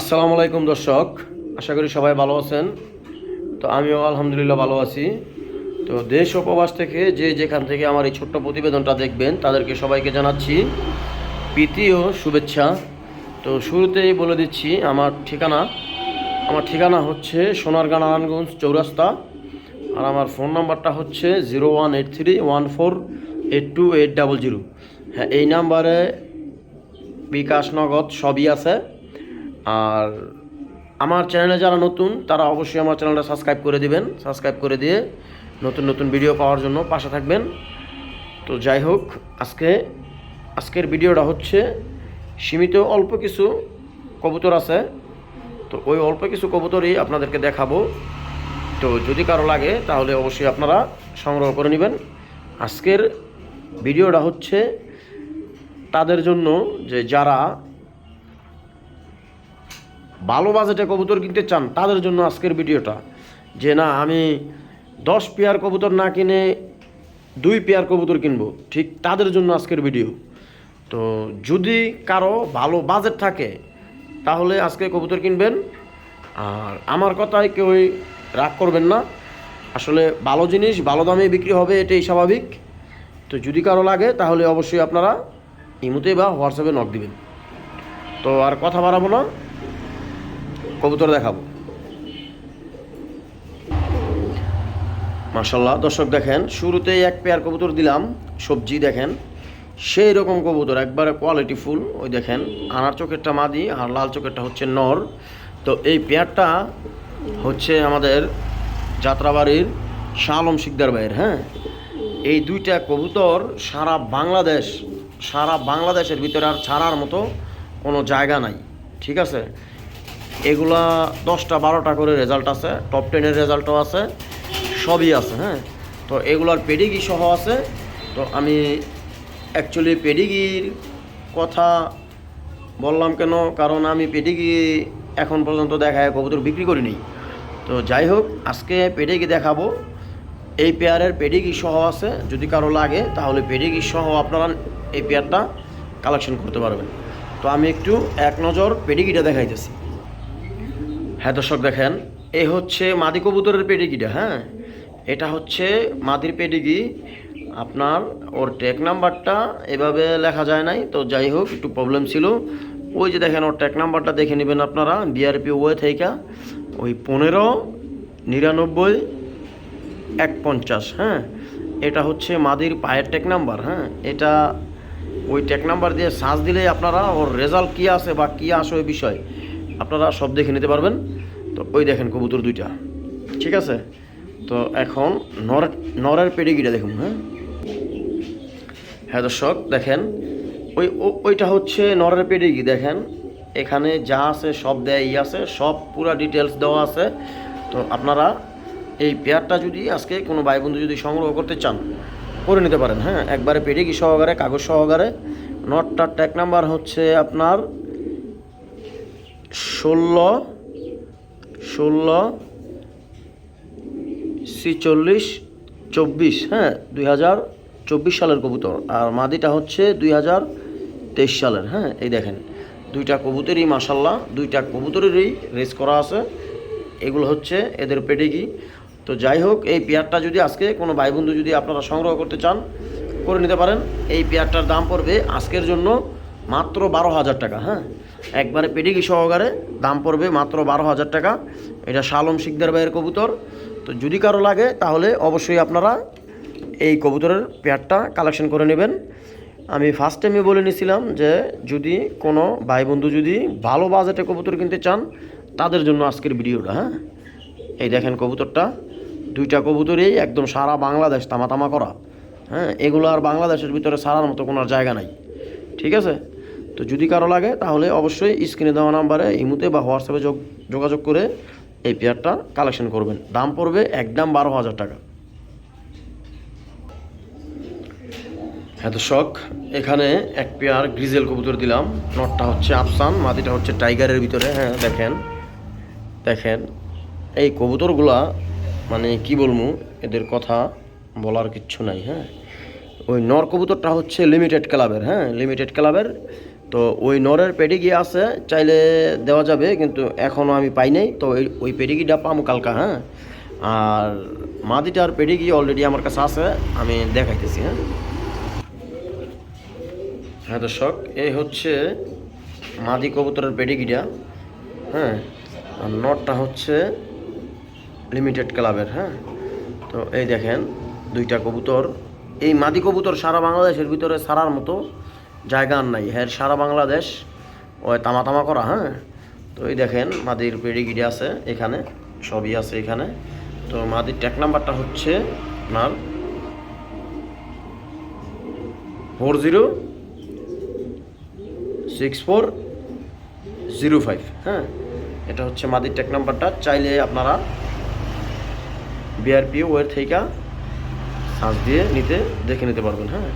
আসসালামু আলাইকুম দর্শক, আশা করি সবাই ভালো আছেন। তো আমিও আলহামদুলিল্লাহ ভালো আছি। তো দেশ ও প্রবাস থেকে যে যেখান থেকে আমার এই ছোট্ট প্রতিবেদনটা দেখবেন, তাদেরকে সবাইকে জানাচ্ছি প্রীতি ও শুভেচ্ছা। তো শুরুতেই বলে দিচ্ছি, আমার ঠিকানা আমার ঠিকানা হচ্ছে সোনারগাঁ নারায়ণগঞ্জ চৌরাস্তা। আর আমার ফোন নাম্বারটা হচ্ছে zero one eight three one four eight two eight double zero. হ্যাঁ এই নাম্বারে বিকাশ নগদ সবই আছে। আর আমার চ্যানেলে যারা নতুন, তারা অবশ্যই আমার চ্যানেলটা সাবস্ক্রাইব করে দিবেন। সাবস্ক্রাইব করে দিয়ে নতুন নতুন ভিডিও পাওয়ার জন্য পাশে থাকবেন। তো যাই হোক, আজকে, আজকের ভিডিওটা হচ্ছে সীমিত অল্প কিছু কবুতর আছে। তো ওই অল্প কিছু কবুতরই আপনাদেরকে দেখাবো। তো যদি কারও লাগে, তাহলে অবশ্যই আপনারা সংগ্রহ করে নেবেন। আজকের ভিডিওটা হচ্ছে তাদের জন্য যে যারা ভালো বাজেটে কবুতর কিনতে চান, তাদের জন্য আজকের ভিডিওটা। যে না, আমি দশ পেয়ার কবুতর না কিনে দুই পেয়ার কবুতর কিনবো, ঠিক তাদের জন্য আজকের ভিডিও। তো যদি কারও ভালো বাজেট থাকে, তাহলে আজকে কবুতর কিনবেন। আর আমার কথায় কেউই রাগ করবেন না। আসলে ভালো জিনিস, ভালো দামে বিক্রি হবে, এটাই স্বাভাবিক। তো যদি কারও লাগে, তাহলে অবশ্যই আপনারা ইমুতে বা হোয়াটসঅ্যাপে নক দিবেন। তো আর কথা বাড়াবো না। কবুতর দেখাবো। মার্শাল্লাহ দর্শক দেখেন, শুরুতেই এক পেয়ার কবুতর দিলাম, সবজি দেখেন সেই রকম কবুতর, একবারে কোয়ালিটি ফুল, ওই দেখেন, আনার চোখেরটা মাদি, আর লাল চোখেরটা হচ্ছে নর। তো এই পেয়ারটা হচ্ছে আমাদের যাত্রাবাড়ির শাহ আলম শিকদার ভাইয়ের হ্যাঁ? এই দুইটা কবুতর সারা বাংলাদেশ, সারা বাংলাদেশের ভিতরে আর ছাড়ার মতো কোনো জায়গা নাই, ঠিক আছে? এগুলা দশটা, বারোটা করে রেজাল্ট আছে টপ টেনের রেজাল্টও আছে, সবই আছে হ্যাঁ? তো এগুলার পেডিগি সহ আছে। তো আমি অ্যাকচুয়ালি পেডিগির কথা বললাম কেন? কারণ আমি পেডিগি এখন পর্যন্ত দেখায় কবুতর বিক্রি করিনি। তো যাই হোক, আজকে পেডিগি দেখাবো। এই পেয়ারের পেডিগি সহ আছে, যদি কারও লাগে, তাহলে পেডিগি সহ আপনারা এই পেয়ারটা কালেকশন করতে পারবেন। তো আমি একটু এক নজর পেডিগিটা দেখাইতেছি। হ্যাঁ দর্শক দেখেন, এ হচ্ছে মাদি কবুতরের পেডিগিটা হ্যাঁ? এটা হচ্ছে মাদির পেডিগি। আপনার ওর টেক নাম্বারটা এভাবে লেখা যায় নাই, তো যাই হোক, একটু প্রবলেম ছিল। ওই যে দেখেন, ওর টেক নাম্বারটা দেখে নেবেন আপনারা বিআরপি ওয়ে থেকে। ওই পনেরো, নিরানব্বই এক পঞ্চাশ হ্যাঁ? এটা হচ্ছে মাদির পায়ের টেক নাম্বার হ্যাঁ? এটা ওই টেক নাম্বার দিয়ে সার্চ দিলেই আপনারা ওর রেজাল্ট কী আসে বা কী আসে ওই বিষয়। আপনারা সব দেখে নিতে পারবেন। তো ওই দেখেন কবুতর দুইটা। ঠিক আছে? তো এখন নর নরের পেডিগিটা দেখুন হ্যাঁ? হ্যাঁ দর্শক, দেখেন। ওই ওইটা হচ্ছে নরের পেডিগি, দেখেন। এখানে যা আছে, সব দেয় ই আছে, সব পুরা ডিটেলস দেওয়া আছে। তো আপনারা এই পেয়ারটা যদি আজকে কোনো ভাই বন্ধু যদি সংগ্রহ করতে চান, করে নিতে পারেন হ্যাঁ? একবারে পেডিগি সহকারে, কাগজ সহকারে। নটটার ট্যাক নাম্বার হচ্ছে আপনার ষোলো ষোলো, ছিচল্লিশ, চব্বিশ হ্যাঁ দুই হাজার চব্বিশ সালের কবুতর। আর মাদিটা হচ্ছে দুই হাজার তেইশ সালের হ্যাঁ এই দেখেন। দুইটা কবুতরই মাসাল্লাহ দুইটা কবুতরেরই রেস করা আছে। এগুলো হচ্ছে এদের পেডিগি তো যাই হোক, এই পেয়ারটা যদি আজকে কোনো ভাই বন্ধু যদি আপনারা সংগ্রহ করতে চান, করে নিতে পারেন। এই পেয়ারটার দাম পড়বে আজকের জন্য মাত্র বারো হাজার টাকা হ্যাঁ। একবারে পেডিগি সহকারে দাম পড়বে মাত্র বারো হাজার টাকা। এটা শালম শিকদার ভাইয়ের কবুতর। তো যদি কারও লাগে, তাহলে অবশ্যই আপনারা এই কবুতরের পেয়ারটা কালেকশন করে নেবেন। আমি ফার্স্ট টাইমে বলে নিয়েছিলাম যে, যদি কোনো ভাই বন্ধু যদি ভালো বাজেটে কবুতর কিনতে চান, তাদের জন্য আজকের ভিডিওটা হ্যাঁ? এই দেখেন কবুতরটা। দুইটা কবুতরেই একদম সারা বাংলাদেশ তামা তামা করা। হ্যাঁ এগুলো আর বাংলাদেশের ভিতরে সারার মতো কোনো জায়গা নাই। ঠিক আছে? তো যদি কারও লাগে, তাহলে অবশ্যই স্ক্রিনে দেওয়া নাম্বারে ইমুতে বা হোয়াটসঅ্যাপে যোগ- যোগাযোগ করে এই পেয়ারটা কালেকশন করবেন। দাম পড়বে একদম বারো হাজার টাকা। হ্যাঁ তো শখ এখানে এক পেয়ার গ্রিজেল কবুতর দিলাম। নটটা হচ্ছে আফসান মাটিটা হচ্ছে টাইগারের ভিতরে। হ্যাঁ দেখেন দেখেন। এই কবুতরগুলা মানে কি বলব, এদের কথা বলার কিচ্ছু নাই হ্যাঁ। ওই নর কবুতরটা হচ্ছে লিমিটেড ক্লাবের হ্যাঁ লিমিটেড ক্লাবের তো ওই নরের পেডিগি আছে, চাইলে দেওয়া যাবে, কিন্তু এখনও আমি পাই নাই, তো ওই পেডিগিটা পামু কালকা হ্যাঁ। আর মাদিটার পেডিগি অলরেডি আমার কাছে আছে, আমি দেখাইতেছি হ্যাঁ। হ্যাঁ দর্শক, এই হচ্ছে মাদি কবুতরের পেডিগিটা হ্যাঁ। আর নটটা হচ্ছে লিমিটেড ক্লাবের হ্যাঁ। তো এই দেখেন, দুইটা কবুতর। এই মাদি কবুতর সারা বাংলাদেশের ভিতরে সারার মতো জায়গা আর নাই। হ্যাঁ সারা বাংলাদেশ, ওই তামা তামা করা হ্যাঁ? তো এই দেখেন, মাদির পেডিগিরি আছে এখানে, সবই আছে এখানে। তো মাদির ট্যাক নাম্বারটা হচ্ছে আপনার four zero six four zero five হ্যাঁ? এটা হচ্ছে মাদির ট্যাক নাম্বারটা। চাইলে আপনারা বিআরপি ওয়ের থেকে সার্চ দিয়ে নিতে, দেখে নিতে পারবেন হ্যাঁ?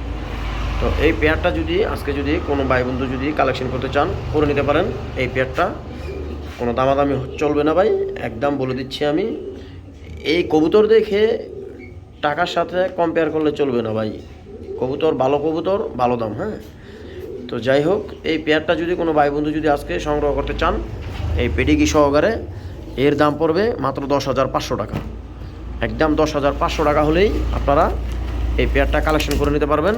তো এই পেয়ারটা যদি, আজকে যদি কোনো ভাই বন্ধু যদি কালেকশন করতে চান, করে নিতে পারেন। এই পেয়ারটা কোনো দামাদামি চলবে না ভাই, একদম বলে দিচ্ছি আমি। এই কবুতর দেখে টাকার সাথে কম্পেয়ার করলে চলবে না ভাই। কবুতর ভালো কবুতর, ভালো দাম হ্যাঁ? তো যাই হোক, এই পেয়ারটা যদি কোনো ভাই বন্ধু যদি আজকে সংগ্রহ করতে চান, এই পেডিগি সহকারে, এর দাম পড়বে মাত্র দশ হাজার পাঁচশো টাকা। একদম দশ হাজার পাঁচশো টাকা হলেই আপনারা এই পেয়ারটা কালেকশন করে নিতে পারবেন।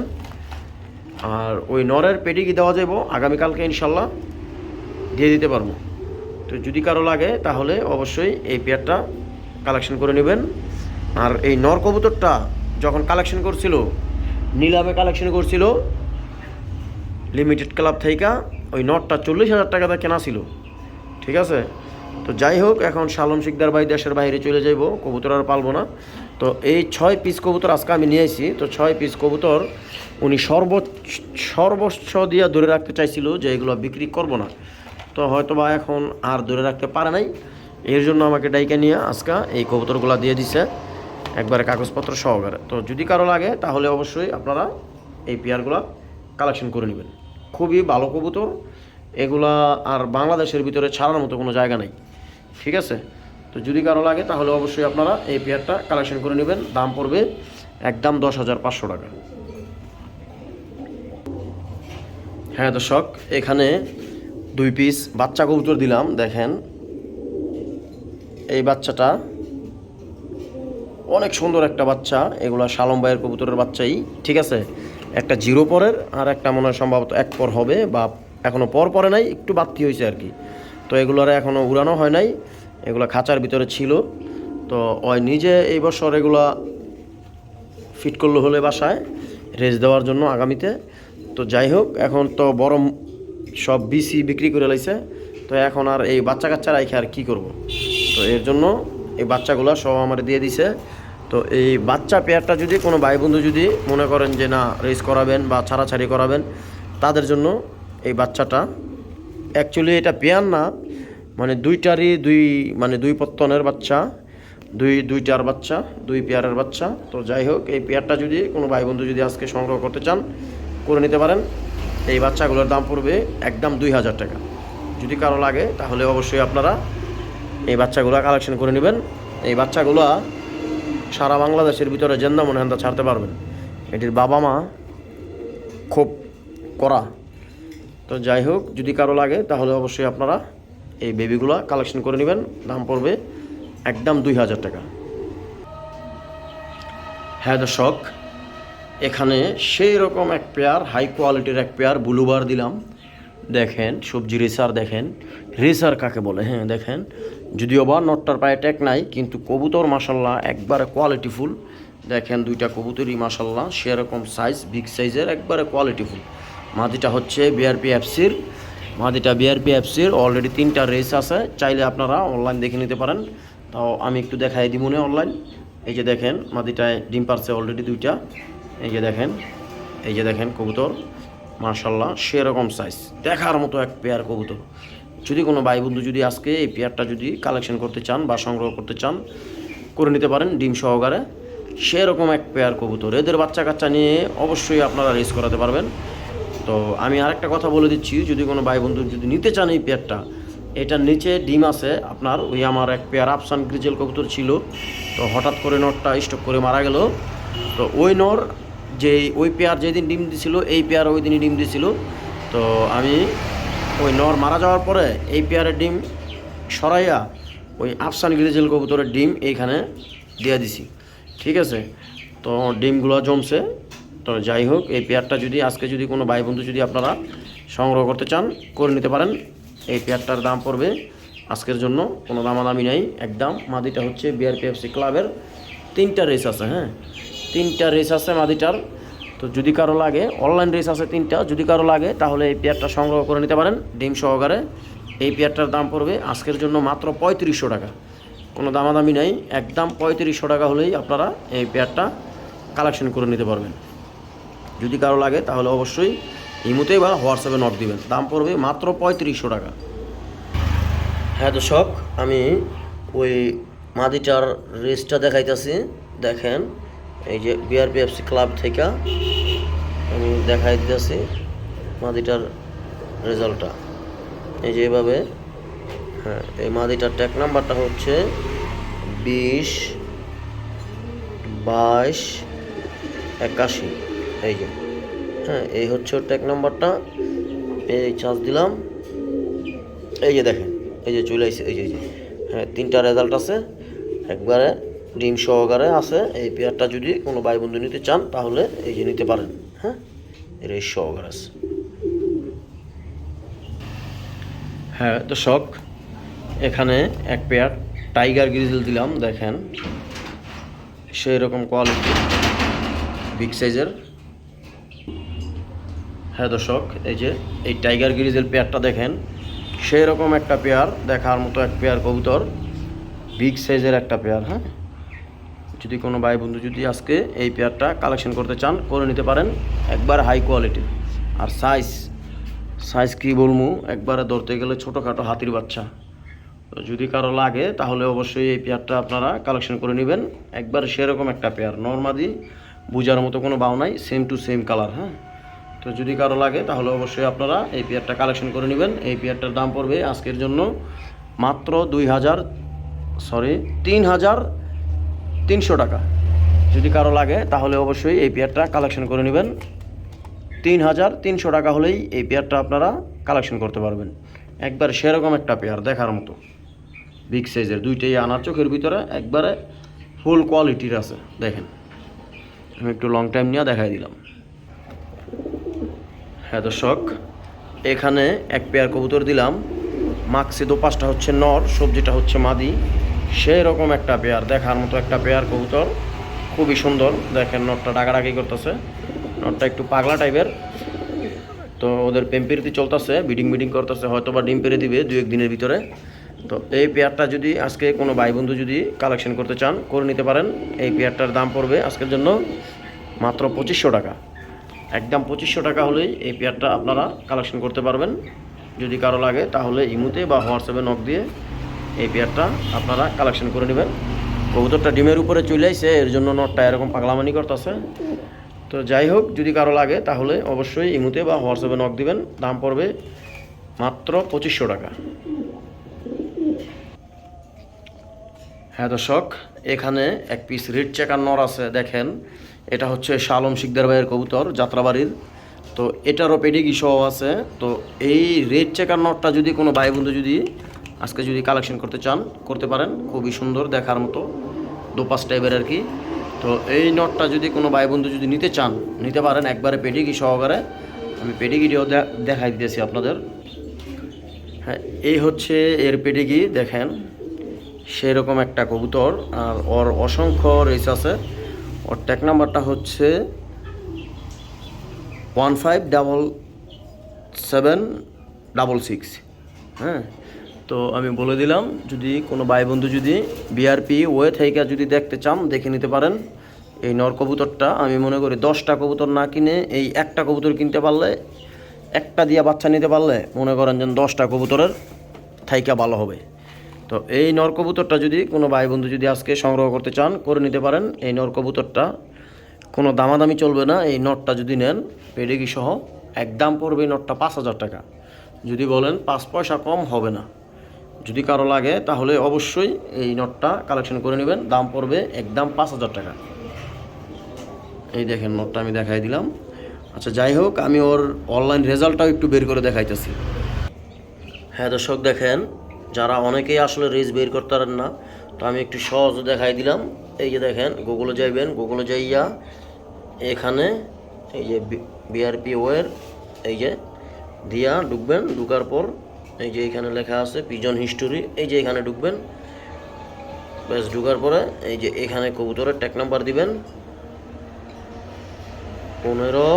আর ওই নরের পেটি পেডিগি দেওয়া যাব আগামীকালকে ইনশাল্লাহ দিয়ে দিতে পারব। তো যদি কারও লাগে, তাহলে অবশ্যই এই পেয়ারটা কালেকশন করে নেবেন। আর এই নর কবুতরটা যখন কালেকশন করছিল, নিলামে কালেকশন করছিল, লিমিটেড ক্লাব থেকে ওই নটটা চল্লিশ হাজার টাকাতে কেনা ছিল। ঠিক আছে? তো যাই হোক, এখন শালম শিকদার ভাই দেশের বাইরে চলে যাইব, কবুতর আর পালবো না। তো এই ছয় পিস কবুতর আজকে আমি নিয়ে আসি তো ছয় পিস কবুতর উনি সর্বোচ্চ সর্বোচ্চ দিয়ে ধরে রাখতে চাইছিল যে এগুলো বিক্রি করব না। তো হয়তো বা এখন আর ধরে রাখতে পারে নাই। এর জন্য আমাকে ডাইকে নিয়ে আজকে এই কবুতরগুলো দিয়ে দিছে একবারে কাগজপত্র সহকারে। তো যদি কারও লাগে তাহলে অবশ্যই আপনারা এই পেয়ারগুলো কালেকশন করে নেবেন। খুবই ভালো কবুতর। এগুলা আর বাংলাদেশের ভিতরে ছাড়ার মতো কোনো জায়গা নেই। ঠিক আছে? তো যদি কারও লাগে, তাহলে অবশ্যই আপনারা এই পেয়ারটা কালেকশন করে নেবেন। দাম পড়বে একদম দশ হাজার পাঁচশো টাকা। হ্যাঁ দর্শক, এখানে দুই পিস বাচ্চা কবুতর দিলাম, দেখেন। এই বাচ্চাটা অনেক সুন্দর একটা বাচ্চা, এগুলো শালম ভাইয়ের কবুতরের বাচ্চাই, ঠিক আছে? একটা জিরো পরের আর একটা মনে হয় সম্ভবত এক পর হবে, বা এখনও পর পরে নাই, একটু বাড়তি হয়েছে আর কি। তো এগুলোর এখনও উড়ানো হয় নাই। এগুলো খাঁচার ভিতরে ছিল। তো ওই নিজে এই বছর এগুলা ফিট করল হলে বাসায় রেস দেওয়ার জন্য আগামীতে। তো যাই হোক, এখন তো বড় সব বিসি বিক্রি করে লাইছে। তো এখন আর এই বাচ্চা কাচ্চা রাইখে আর কী করব? তো এর জন্য এই বাচ্চাগুলো সব আমার দিয়ে দিছে। তো এই বাচ্চা পেয়ারটা যদি কোনো ভাই বন্ধু যদি মনে করেন যে না রেস করাবেন বা ছাড়াছাড়ি করাবেন, তাদের জন্য এই বাচ্চাটা অ্যাকচুয়ালি এটা পেয়ার না মানে দুইটারই দুই মানে দুই পত্তনের বাচ্চা, দুই, দুইটার বাচ্চা, দুই পেয়ারের বাচ্চা। তো যাই হোক, এই পেয়ারটা যদি কোনো ভাই বন্ধু যদি আজকে সংগ্রহ করতে চান, করে নিতে পারেন। এই বাচ্চাগুলোর দাম পড়বে একদম দুই হাজার টাকা। যদি কারও লাগে, তাহলে অবশ্যই আপনারা এই বাচ্চাগুলো কালেকশন করে নেবেন। এই বাচ্চাগুলো সারা বাংলাদেশের ভিতরে জেন্দা মনে হেন্দা ছাড়তে পারবেন। এটির বাবা মা খুব করা তো যাই হোক, যদি কারও লাগে, তাহলে অবশ্যই আপনারা এই বেবিগুলো কালেকশন করে নেবেন। দাম পড়বে একদম দুই হাজার টাকা। হ্যাঁ দর্শক, এখানে সেই রকম এক পেয়ার হাই কোয়ালিটির এক পেয়ার ব্লুবার দিলাম। দেখেন, সবজি রেসার দেখেন। রেসার কাকে বলে? হ্যাঁ দেখেন। যদিও বা নটটার পায়ে ট্যাক নাই, কিন্তু কবুতর মাসাল্লাহ একবারে কোয়ালিটিফুল দেখেন, দুইটা কবুতরই মাসাল্লাহ সেরকম সাইজ বিগ সাইজের একবারে কোয়ালিটিফুল মাদিটা হচ্ছে বিআরপি এফসির মাদিটা বিআরপি এফসির অলরেডি তিনটা রেস আছে। চাইলে আপনারা অনলাইন দেখে নিতে পারেন। তাও আমি একটু দেখাই দিব মনে অনলাইন এই যে দেখেন, মাদিটায় ডিম পারছে অলরেডি দুইটা। এই যে দেখেন, এই যে দেখেন কবুতর। মার্শাল্লাহ সেরকম সাইজ দেখার মতো এক পেয়ার কবুতর। যদি কোনো ভাই বন্ধু যদি আজকে এই পেয়ারটা যদি কালেকশন করতে চান বা সংগ্রহ করতে চান, করে নিতে পারেন ডিম সহকারে। সেরকম এক পেয়ার কবুতর। এদের বাচ্চা কাচ্চা নিয়ে অবশ্যই আপনারা রেস করাতে পারবেন। তো আমি আরেকটা কথা বলে দিচ্ছি, যদি কোনো ভাই বন্ধু যদি নিতে চান এই পেয়ারটা, এটার নিচে ডিম আছে আপনার, ওই আমার এক পেয়ার আফসান গ্রিজেল কবুতর ছিল, তো হঠাৎ করে নটটা স্টক করে মারা গেল। তো ওই নর যে ওই পেয়ার যেদিন ডিম দিছিল, এই পেয়ার ওই দিনই ডিম দিছিল। তো আমি ওই নর মারা যাওয়ার পরে এই পেয়ারের ডিম সরাইয়া ওই আফসান গ্রিজেল কবুতরের ডিম এইখানে দিয়ে দিছি। ঠিক আছে? তো ডিমগুলো জমছে। তো যাই হোক, এই পেয়ারটা যদি, আজকে যদি কোনো ভাই বন্ধু যদি আপনারা সংগ্রহ করতে চান, করে নিতে পারেন। এই পেয়ারটার দাম পড়বে আজকের জন্য, কোনো দামাদামি নাই। একদম মাদিটা হচ্ছে বিআরপিএফসি ক্লাবের তিনটা রেস আছে হ্যাঁ? তিনটা রেস আছে মাদিটার। তো যদি কারও লাগে, অনলাইন রেস আছে তিনটা, যদি কারও লাগে, তাহলে এই পেয়ারটা সংগ্রহ করে নিতে পারেন ডিম সহকারে। এই পেয়ারটার দাম পড়বে আজকের জন্য মাত্র পঁয়ত্রিশশো টাকা। কোনো দামাদামি নাই, একদম পঁয়ত্রিশশো টাকা হলেই আপনারা এই পেয়ারটা কালেকশন করে নিতে পারবেন। যদি কারও লাগে, তাহলে অবশ্যই ইমুতে বা হোয়াটসঅ্যাপে নক দিবেন। দাম পড়বে মাত্র পঁয়ত্রিশশো টাকা। হ্যাঁ দর্শক, আমি ওই মাদিটার রেসটা দেখাইতেছি। দেখেন, এই যে বিআরপিএফসি ক্লাব থেকে আমি দেখাই দিতেছি মাদিটার রেজাল্টটা। এই যে এভাবে হ্যাঁ এই মাদিটার ট্যাক নাম্বারটা হচ্ছে বিশ বাইশ একাশি। এই যে। হ্যাঁ এই হচ্ছে ওর ট্যাগ নাম্বারটা এই চার্জ দিলাম। এই যে দেখেন, এই যে চলে আসছে এই যে এই যে। হ্যাঁ তিনটা রেজাল্ট আছে। একবারে ডিম সহকারে আছে। এই পেয়ারটা যদি কোনো ভাই বন্ধু নিতে চান, তাহলে এই যে নিতে পারেন। হ্যাঁ এর এই সহকারে আছে। হ্যাঁ তো শখ এখানে এক পেয়ার টাইগার গ্রিজেল দিলাম, দেখেন। সেই রকম কোয়ালিটি বিগ সাইজের হ্যাঁ দর্শক, এই যে, এই টাইগার গ্রিজেল পেয়ারটা দেখেন সেই রকম একটা পেয়ার, দেখার মতো এক পেয়ার কবুতর, বিগ সাইজের একটা পেয়ার হ্যাঁ? যদি কোনো ভাই বন্ধু যদি আজকে এই পেয়ারটা কালেকশন করতে চান, করে নিতে পারেন, একবার হাই কোয়ালিটির। আর সাইজ সাইজ কী বলব, একবারে ধরতে গেলে ছোটোখাটো হাতির বাচ্চা। তো যদি কারও লাগে, তাহলে অবশ্যই এই পেয়ারটা আপনারা কালেকশন করে নেবেন। একবার সেরকম একটা পেয়ার নর্মাদি বুঝার মতো কোনো বাউ নাই সেম টু সেম কালার হ্যাঁ? তো যদি কারও লাগে, তাহলে অবশ্যই আপনারা এই পেয়ারটা কালেকশন করে নেবেন। এই পেয়ারটার দাম পড়বে আজকের জন্য মাত্র দুই হাজার সরি তিন হাজার তিনশো টাকা। যদি কারও লাগে, তাহলে অবশ্যই এই পেয়ারটা কালেকশন করে নেবেন। তিন হাজার তিনশো টাকা হলেই এই পেয়ারটা আপনারা কালেকশন করতে পারবেন। একবার সেরকম একটা পেয়ার দেখার মতো। বিগ সাইজের দুইটাই আনার চোখের ভিতরে একবারে ফুল কোয়ালিটির আছে। দেখেন, আমি একটু লং টাইম নিয়ে দেখাই দিলাম। হ্যাঁ দর্শক, এখানে এক পেয়ার কবুতর দিলাম। মাক্সি দো পাঁচটা হচ্ছে নর, সবজিটা হচ্ছে মাদি। সেই রকম একটা পেয়ার, দেখার মতো একটা পেয়ার কবুতর। খুবই সুন্দর, দেখেন নটটা ডাকাডাকি করতেছে। নটটা একটু পাগলা টাইপের। তো ওদের পেম্পিরিতি চলতেছে, বিডিং বিডিং করতেছে হয়তো বা ডিম পেরে দিবে দু এক দিনের ভিতরে। তো এই পেয়ারটা যদি আজকে কোনো ভাই বন্ধু যদি কালেকশন করতে চান, করে নিতে পারেন। এই পেয়ারটার দাম পড়বে আজকের জন্য মাত্র পঁচিশশো টাকা। একদম পঁচিশশো টাকা হলেই এই পেয়ারটা আপনারা কালেকশন করতে পারবেন। যদি কারও লাগে, তাহলে ইমুতে বা হোয়াটসঅ্যাপে নক দিয়ে এই পেয়ারটা আপনারা কালেকশন করে নেবেন। কবুতরটা ডিমের উপরে চলে আসে এর জন্য নটটা এরকম পাগলামানি করতেছে। তো যাই হোক, যদি কারও লাগে, তাহলে অবশ্যই ইমুতে বা হোয়াটসঅ্যাপে নক দিবেন। দাম পড়বে মাত্র পঁচিশশো টাকা। হ্যাঁ দর্শক, এখানে এক পিস রেড চেকার নর আছে, দেখেন। এটা হচ্ছে শালম শিকদার ভাইয়ের কবুতর, যাত্রাবাড়ির। তো এটারও পেডিগি সহ আছে। তো এই রেড চেকার নটটা যদি কোনো ভাই বন্ধু যদি আজকে যদি কালেকশন করতে চান, করতে পারেন। খুবই সুন্দর দেখার মতো দোপাস টাইপের আর কি। তো এই নটটা যদি কোনো ভাই বন্ধু যদি নিতে চান, নিতে পারেন একবারে পেডিগি সহকারে। আমি পেডিগিটিও দেখাই দিতেছি আপনাদের। হ্যাঁ এই হচ্ছে এর পেডিগি দেখেন। সেরকম একটা কবুতর, আর ওর অসংখ্য রেস আছে। ওর ট্যাগ নাম্বারটা হচ্ছে one five double seven double six. হ্যাঁ তো আমি বলে দিলাম, যদি কোনো ভাই বন্ধু যদি বিআরপি ওয়ে থেকে যদি দেখতে চান, দেখে নিতে পারেন। এই নর কবুতরটা, আমি মনে করি দশটা কবুতর না কিনে এই একটা কবুতর কিনতে পারলে, একটা দিয়া বাচ্চা নিতে পারলে মনে করেন যে দশটা কবুতরের থাইকা ভালো হবে। তো এই নরকবুতরটা যদি কোনো ভাই বন্ধু যদি আজকে সংগ্রহ করতে চান, করে নিতে পারেন। এই নরকবুতরটা কোনো দামাদামি চলবে না। এই নটটা যদি নেন, পেডিগি সহ একদম পড়বে এই নটটা পাঁচ হাজার টাকা। যদি বলেন পাঁচ পয়সা কম হবে না। যদি কারও লাগে, তাহলে অবশ্যই এই নটটা কালেকশন করে নেবেন। দাম পড়বে একদম পাঁচ হাজার টাকা। এই দেখেন নটটা আমি দেখাই দিলাম। আচ্ছা যাই হোক, আমি ওর অনলাইন রেজাল্টটাও একটু বের করে দেখাইতেছি। হ্যাঁ দর্শক, দেখেন যারা অনেকেই আসলে রেস বের করতে পারেন না, তো আমি একটু সহজ দেখাই দিলাম। এই যে দেখেন গুগলে যাইবেন গুগলে যাইয়া এখানে এই যে বিআরপি ওয়ের এই যে দিয়া ঢুকবেন, ঢুকার পর এই যে এখানে লেখা আছে পিজন হিস্টোরি এই যে এখানে ঢুকবেন। ব্যাস, ঢুকার পরে এই যে এখানে কবুতরের ট্যাক নাম্বার দিবেন। পনেরো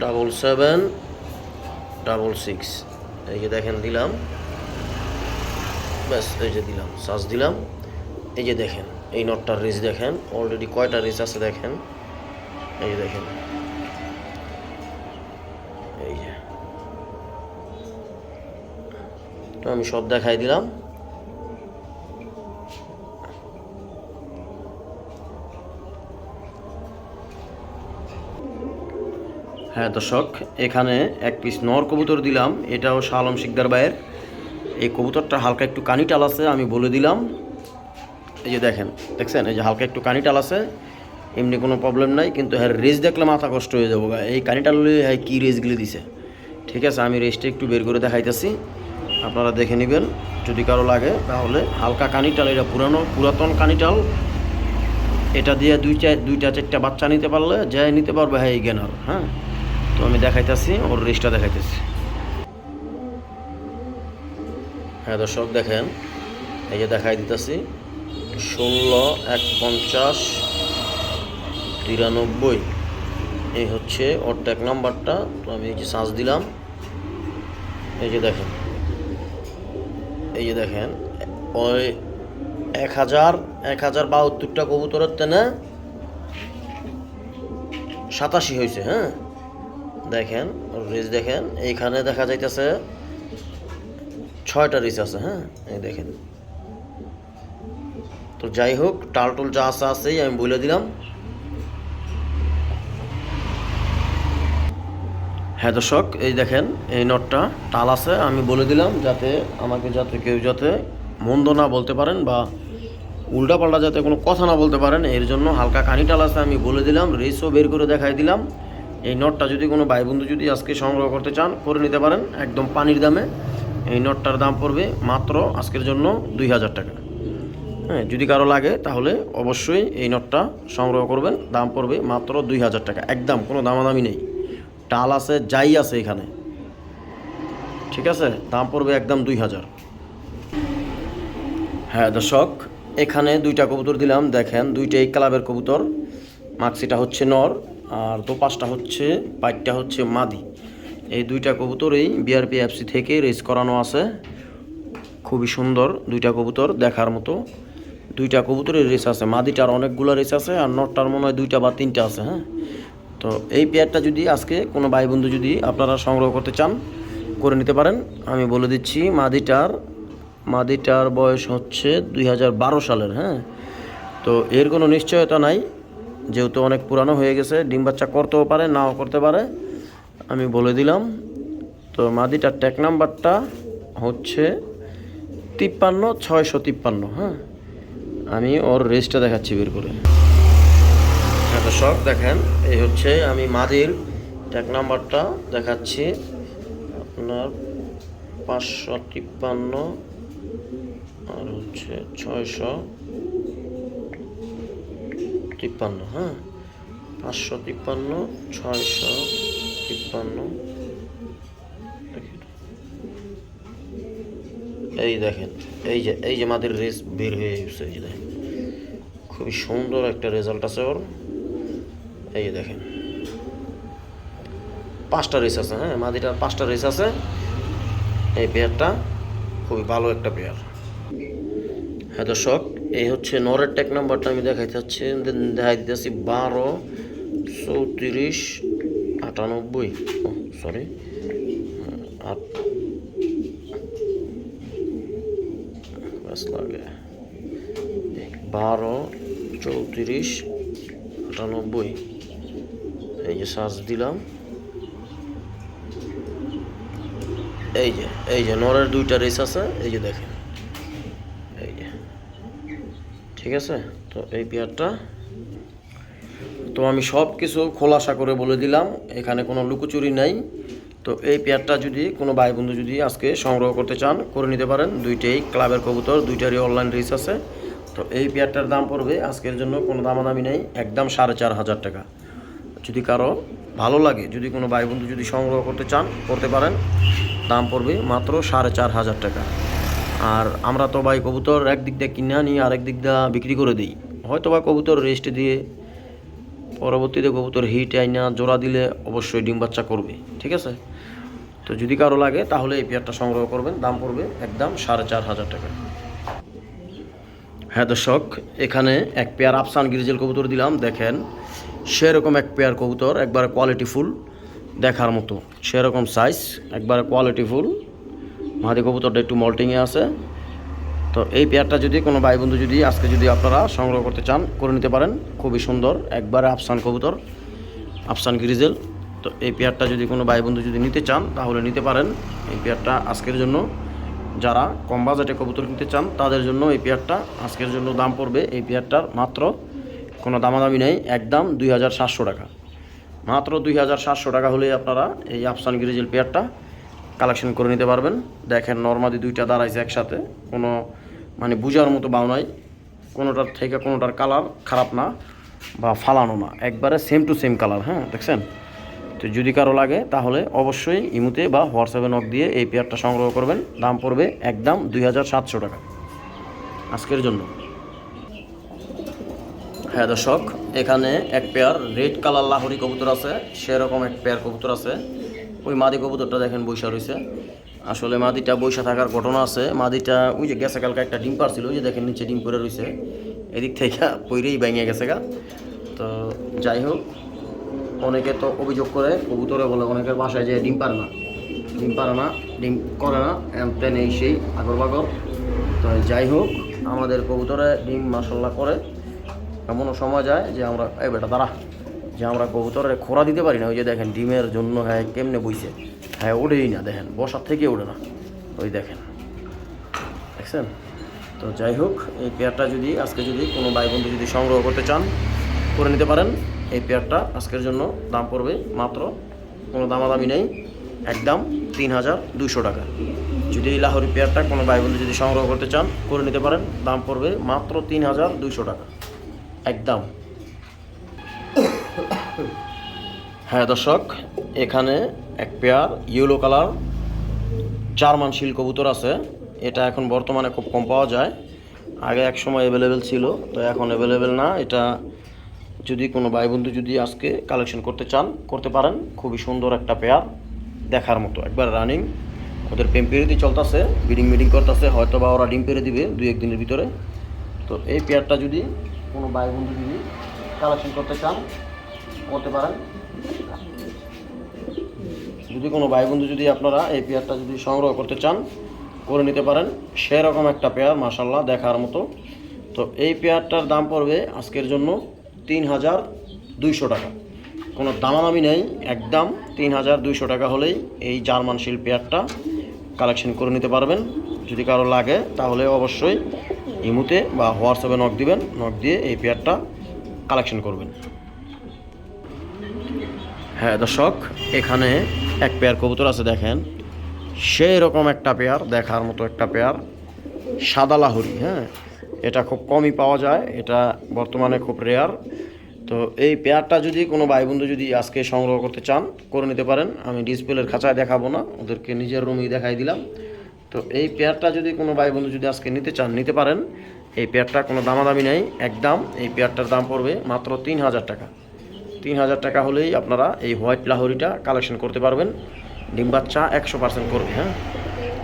ডাবল সেভেন, ডাবল সিক্স। এই যে দেখেন দিলাম। ব্যাস, এই যে দিলাম সার্চ দিলাম। এই যে দেখেন, এই নটটার রিচ দেখেন। অলরেডি কয়টা রিচ আছে দেখেন? এই যে দেখেন। এই যে। তো আমি সব দেখাই দিলাম। হ্যাঁ দর্শক, এখানে এক পিস নর কবুতর দিলাম। এটাও শাহ আলম শিকদার ভাইয়ের। এই কবুতরটা হালকা একটু কানি টাল আছে, আমি বলে দিলাম। এই যে দেখেন, দেখছেন? এই যে হালকা একটু কানি টাল আছে। এমনি কোনো প্রবলেম নাই, কিন্তু হ্যাঁ রেস দেখলে মাথা কষ্ট হয়ে যাব। এই কানি টাল হ্যাঁ কী রেসগুলি দিছে? ঠিক আছে, আমি রেসটা একটু বের করে দেখাইতেছি। আপনারা দেখে নেবেন। যদি কারও লাগে, তাহলে হালকা কানি টাল, এটা পুরানো, পুরাতন কানি টাল। এটা দিয়ে দুই চার দুইটা, চারটা বাচ্চা নিতে পারলে, যাই নিতে পারবে হ্যাঁ এই জ্ঞানার হ্যাঁ। তো আমি দেখাইতেছি, ওর রেসটা দেখাইতেছি। হ্যাঁ দর্শক, দেখেন, এই যে দেখাই দিতেছি, ষোলো এক পঞ্চাশ তিরানব্বই। এই হচ্ছে ওর ট্যাগ নাম্বারটা তো আমি এই যে সার্চ দিলাম। এই যে দেখেন, এই যে দেখেন, ওই এক হাজার এক হাজার বাহাত্তরটা কবুতরের তেনে সাতাশি হয়েছে হ্যাঁ? দেখেন রেস দেখেন, এইখানে দেখা যাইতেছে ছয়টা রিচ আছে হ্যাঁ? এই দেখেন। তো যাই হোক টালটুল যা আছে, আছেই, আমি বলে দিলাম। হ্যাঁ দর্শক, এই দেখেন, এই নটটা টাল আছে, আমি বলে দিলাম যাতে আমাকে যাতে কেউ যাতে মন্দ না বলতে পারেন বা উল্টাপাল্টা যাতে কোনো কথা না বলতে পারেন, এর জন্য হালকা কানি টাল আছে, আমি বলে দিলাম রেসও বের করে দেখাই দিলাম। এই নটটা যদি কোনো ভাই বন্ধু যদি আজকে সংগ্রহ করতে চান, করে নিতে পারেন। একদম পানির দামে। এই নটটার দাম পড়বে মাত্র আজকের জন্য দুই হাজার টাকা। হ্যাঁ যদি কারও লাগে তাহলে অবশ্যই এই নটটা সংগ্রহ করবেন। দাম পড়বে মাত্র দুই হাজার টাকা। একদম কোনো দামাদামি নেই। টাল আছে, যাই আছে এখানে। ঠিক আছে? দাম পড়বে একদম দুই হাজার। হ্যাঁ দর্শক, এখানে দুইটা কবুতর দিলাম। দেখেন, দুইটাই ক্লাবের কবুতর। মাক্সিটা হচ্ছে নর। আর দোপাশটা হচ্ছে পাইটটা হচ্ছে মাদি। এই দুইটা কবুতরই বিআরপি এফসি থেকে রেস করানো আছে। খুবই সুন্দর দুইটা কবুতর দেখার মতো। দুইটা কবুতরের রেস আছে। মাদিটার অনেকগুলো রেস আছে আর নটটার মনে হয় দুইটা বা তিনটা আছে হ্যাঁ? তো এই পেয়ারটা যদি আজকে কোনো ভাই বন্ধু যদি আপনারা সংগ্রহ করতে চান, করে নিতে পারেন। আমি বলে দিচ্ছি, মাদিটার মাদিটার বয়স হচ্ছে দুই হাজার বারো সালের হ্যাঁ? তো এর কোনো নিশ্চয়তা নাই। যেহেতু অনেক পুরানো হয়ে গেছে, ডিম বাচ্চা করতেও পারে, নাও করতে পারে। আমি বলে দিলাম, তো মাদিটার ট্যাক নাম্বারটা হচ্ছে তিপ্পান্ন, ছয়শো তিপ্পান্ন হ্যাঁ? আমি ওর রেসটা দেখাচ্ছি বের করে হ্যাঁ দর্শক, দেখেন, এই হচ্ছে আমি মাদির ট্যাগ নাম্বারটা দেখাচ্ছি। আপনার পাঁচশো তিপ্পান্ন আর হচ্ছে ছয়শো তিপ্পান্ন হ্যাঁ? পাঁচশো তিপ্পান্ন, ছয়শো তিপ্পান্ন। এই দেখেন, এই যে এই যে মাদের রেস বের হয়ে গেছে এই যে দেখেন। খুবই সুন্দর একটা রেজাল্ট আছে ওর। এই যে দেখেন। পাঁচটা রেস আছে হ্যাঁ? মাদিটার পাঁচটা রেস আছে। এই পেয়ারটা খুবই ভালো একটা পেয়ার। হ্যাঁ দর্শক এই হচ্ছে নরের ট্যাক নাম্বারটা আমি দেখাই যাচ্ছি। দেখাই দিতেছি বারো, চৌত্রিশ, আটানব্বই। সরি আট। লাগে। বারো, চৌত্রিশ, আটানব্বই। এই যে সার্চ দিলাম। এই যে এই যে নরের দুইটা রেস আছে, এই যে দেখেন এই যে ঠিক আছে? তো এই পেয়ারটা, তো আমি সব কিছু খোলাসা করে বলে দিলাম, এখানে কোনো লুকোচুরি নাই। তো এই পেয়ারটা যদি কোনো ভাই বন্ধু যদি আজকে সংগ্রহ করতে চান, করে নিতে পারেন। দুইটাই ক্লাবের কবুতর, দুইটারই অনলাইন রিস আছে। তো এই পেয়ারটার দাম পড়বে আজকের জন্য কোনো দামাদামি নেই, একদম সাড়ে চার হাজার টাকা। যদি কারও ভালো লাগে, যদি কোনো ভাই বন্ধু যদি সংগ্রহ করতে চান, করতে পারেন। দাম পড়বে মাত্র সাড়ে চার হাজার টাকা। আর আমরা তো ভাই কবুতর একদিক দিয়ে কিনে আনি, আরেক দিক দিয়ে বিক্রি করে দিই। হয়তো বা কবুতর রেস্ট দিয়ে পরবর্তীতে কবুতর হিট আইনা জোড়া দিলে অবশ্যই ডিম বাচ্চা করবে, ঠিক আছে? তো যদি কারও লাগে তাহলে এই পেয়ারটা সংগ্রহ করবেন, দাম পড়বে একদম সাড়ে চার হাজার টাকা। হ্যাঁ দর্শক, এখানে এক পেয়ার আফসান গিরিজেল কবুতর দিলাম, দেখেন, সেরকম এক পেয়ার কবুতর, একবারে কোয়ালিটি ফুল দেখার মতো, সেরকম সাইজ একবারে কোয়ালিটি ফুল মাদি কবুতরটা একটু মল্টিংয়ে আছে। তো এই পেয়ারটা যদি কোনো ভাই বন্ধু যদি আজকে যদি আপনারা সংগ্রহ করতে চান, করে নিতে পারেন। খুবই সুন্দর। একবারে আফসান কবুতর, আফসান গ্রিজেল। তো এই পেয়ারটা যদি কোনো ভাই বন্ধু যদি নিতে চান, তাহলে নিতে পারেন। এই পেয়ারটা আজকের জন্য। যারা কম বাজেটে কবুতর নিতে চান, তাদের জন্য এই পেয়ারটা আজকের জন্য দাম পড়বে। এই পেয়ারটার মাত্র কোনো দামাদামি নেই। একদম দুই হাজার সাতশো টাকা। মাত্র দুই হাজার সাতশো টাকা হলেই আপনারা এই আফসান গ্রিজেল পেয়ারটা কালেকশন করে নিতে পারবেন। দেখেন নর্মালি দুইটা দাঁড়াইছে একসাথে। কোনো মানে বুঝার মতো বাউ নাই। কোনোটার থেকে কোনোটার কালার খারাপ না বা ফালানো না। একবারে সেম টু সেম কালার হ্যাঁ দেখছেন? তো যদি কারও লাগে, তাহলে অবশ্যই ইমুতে বা হোয়াটসঅ্যাপে নক দিয়ে এই পেয়ারটা সংগ্রহ করবেন। দাম পড়বে একদম দুই হাজার সাতশো টাকা। আজকের জন্য। হ্যাঁ দর্শক, এখানে এক পেয়ার রেড কালার লাহরি কবুতর আছে। সেরকম এক পেয়ার কবুতর আছে। ওই মাদি কবুতরটা দেখেন বৈশা রয়েছে আসলে মাদিটা বৈশা থাকার ঘটনা আছে। মাদিটা ওই যে গেছে কালকে একটা ডিম পারছিল, ওই যে দেখেন নিচে ডিম পরে রয়েছে এদিক থেকে পইরেই ভেঙে গেছে গা। তো যাই হোক, অনেকে তো অভিযোগ করে, কবুতরে বলে অনেকের বাসায় যে ডিম পারে না। ডিম পারে না, ডিম করে না তেন এই সেই আগর বাগর। তো যাই হোক, আমাদের কবুতরে ডিম মাসাল্লাহ করে। এমনও সময় যায় যে আমরা, এই বেটা দাঁড়া। যে আমরা কবুতরের খোরা দিতে পারি না, ওই যে দেখেন ডিমের জন্য হ্যাঁ কেমনে বইছে? হ্যাঁ ওঠেই না, দেখেন, বসার থেকে ওঠে না। ওই দেখেন। দেখছেন? তো যাই হোক, এই পেয়ারটা যদি, আজকে যদি কোনো ভাই বন্ধু যদি সংগ্রহ করতে চান, করে নিতে পারেন। এই পেয়ারটা আজকের জন্য দাম পড়বে মাত্র কোনো দামাদামি নেই, একদম তিন হাজার দুশো টাকা। যদি এই লাহোরি পেয়ারটা কোনো ভাই বন্ধু যদি সংগ্রহ করতে চান, করে নিতে পারেন, দাম পড়বে মাত্র তিন হাজার দুশো টাকা। একদম। হ্যাঁ দর্শক, এখানে এক পেয়ার ইয়েলো কালার জার্মান শিল কবুতর আছে। এটা এখন বর্তমানে খুব কম পাওয়া যায়। আগে এক সময় অ্যাভেলেবেল ছিল, তো এখন অ্যাভেলেবেল না। এটা যদি কোনো ভাই বন্ধু যদি আজকে কালেকশন করতে চান, করতে পারেন। খুবই সুন্দর একটা পেয়ার, দেখার মতো। একবার রানিং ওদের পেম্পেরিতে চলতেছে বিডিং মিডিং করতেছে হয়তো বা ওরা ডিম পেরে দিবে দুই একদিনের ভিতরে। তো এই পেয়ারটা যদি কোনো ভাই বন্ধু যদি কালেকশন করতে চান, করতে পারেন। যদি কোনো ভাই বন্ধু যদি আপনারা এই পেয়ারটা যদি সংগ্রহ করতে চান, করে নিতে পারেন। সেরকম একটা পেয়ার মাসাল্লাহ দেখার মতো। তো এই পেয়ারটার দাম পড়বে আজকের জন্য তিন হাজার দুইশো টাকা। কোনো দামাদামি নেই, একদম তিন হাজার দুইশো টাকা হলেই এই জার্মান শিল পেয়ারটা কালেকশন করে নিতে পারবেন। যদি কারও লাগে, তাহলে অবশ্যই ইমুতে বা হোয়াটসঅ্যাপে নক দিবেন, নক দিয়ে এই পেয়ারটা কালেকশন করবেন। হ্যাঁ দর্শক, এখানে এক পেয়ার কবুতর আছে, দেখেন। সেই রকম একটা পেয়ার, দেখার মতো একটা পেয়ার। সাদা লাহুরি হ্যাঁ? এটা খুব কমই পাওয়া যায়, এটা বর্তমানে খুব রেয়ার তো এই পেয়ারটা যদি কোনো ভাই বন্ধু যদি আজকে সংগ্রহ করতে চান, করে নিতে পারেন। আমি ডিসপ্লের খাঁচায় দেখাবো না, ওদেরকে নিজের রুমেই দেখাই দিলাম। তো এই পেয়ারটা যদি কোনো ভাই বন্ধু যদি আজকে নিতে চান, নিতে পারেন। এই পেয়ারটা কোনো দামাদামি নেই, একদম। এই পেয়ারটার দাম পড়বে মাত্র তিন হাজার টাকা। তিন হাজার টাকা হলেই আপনারা এই হোয়াইট লাহরিটা কালেকশন করতে পারবেন। ডিম বাচ্চা একশো পার্সেন্ট করবে হ্যাঁ?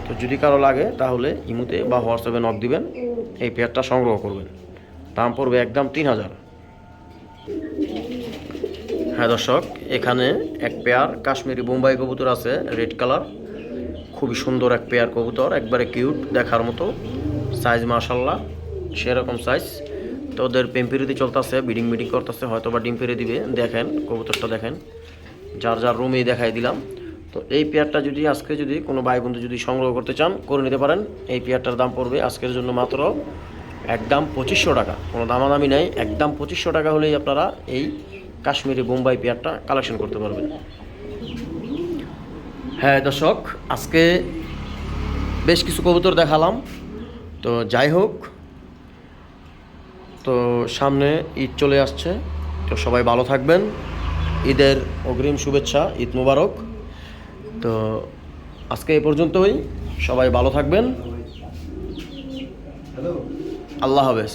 তো যদি কারও লাগে, তাহলে ইমুতে বা হোয়াটসঅ্যাপে নক দিবেন, এই পেয়ারটা সংগ্রহ করবেন। দাম পড়বে একদম তিন হাজার হ্যাঁ দর্শক, এখানে এক পেয়ার কাশ্মীরি বোম্বাই কবুতর আছে, রেড কালার। খুবই সুন্দর এক পেয়ার কবুতর, একবারে কিউট দেখার মতো। সাইজ মাশাল্লাহ সেরকম সাইজ। তো ওদের পেম্পিরিতে চলতেছে, বিডিং মিডিং করতেছে হয়তো বা ডিম পেরে দিবে। দেখেন, কবুতরটা দেখেন, যার যার রুমেই দেখাই দিলাম। তো এই পেয়ারটা যদি আজকে যদি কোনো ভাই বন্ধু যদি সংগ্রহ করতে চান, করে নিতে পারেন। এই পেয়ারটার দাম পড়বে আজকের জন্য মাত্র একদম পঁচিশশো টাকা। কোনো দামাদামি নেই, একদম পঁচিশশো টাকা হলেই আপনারা এই কাশ্মীরি বোম্বাই পেয়ারটা কালেকশন করতে পারবেন। হ্যাঁ দর্শক, আজকে বেশ কিছু কবুতর দেখালাম। তো যাই হোক তো সামনে ঈদ চলে আসছে। তো সবাই ভালো থাকবেন। ঈদের অগ্রিম শুভেচ্ছা, ঈদ মুবারক। তো আজকে এই পর্যন্তই। সবাই ভালো থাকবেন। আল্লাহ হাফেজ।